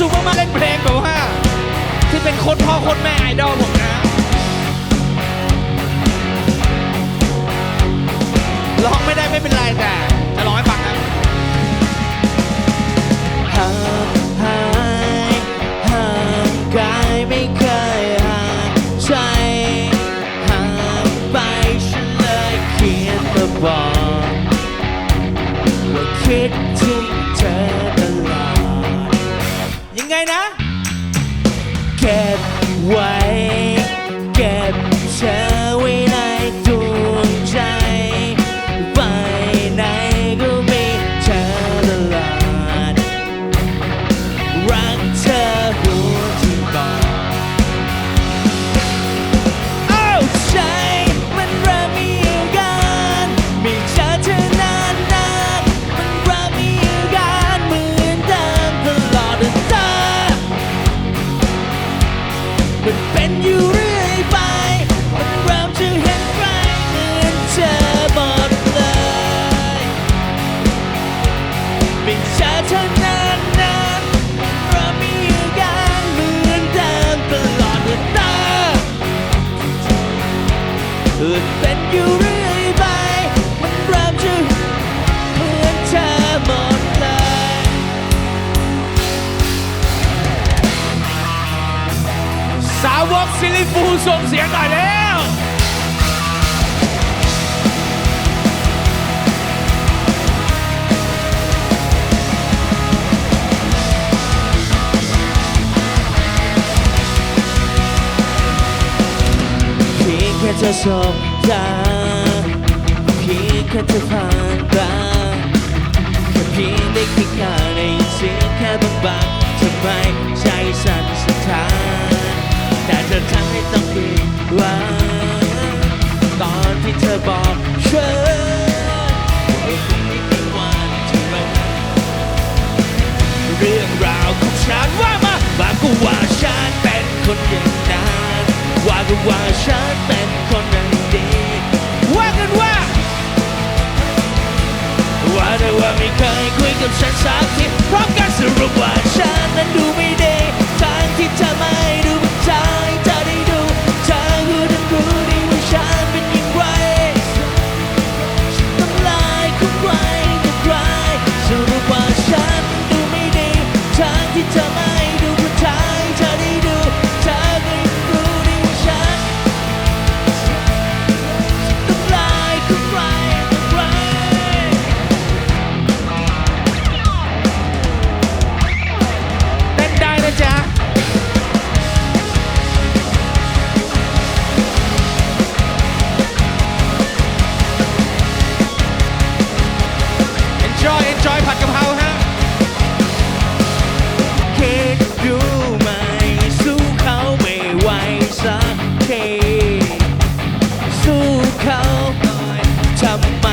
สุขมากเล่นเพลงแบบว่าที่เป็นโคนพ่อโคนแม่ไอดอลผมนะร้องไม่ได้ไม่เป็นไรแต่จะร้องให้ฟังนะห่างหายห่างกายไม่เคยห่างใจห่างไปฉันเลยเขียนมาบอกว่าคิด เก็ มันเป็นอยู่เรื่อยไป มันเริ่มจะเหมือนเธอหมดเลยสาวกซิลิฟูส่งเสียงหน่อยเลย พียงแค่เธอสบตาเพียงแค่เธอผ่านตาแค่เพียงได้คลิกหน้าในเสียงแค่บางๆทำไมใจสั่นสะท้านแต่เธอทำให้ต้องผิดหวังตอนที่เธอบอกฉันว่าพรุ่งนี้เป็นวันที่เราเรื่องราวของฉันว่ามาว่าก็ว่า แต่ว่าไม่เคยคุยกับฉันสักทีเพราะการสรุปว่าฉันนั้นดูไม่ดีทางที่เธอไม่ สั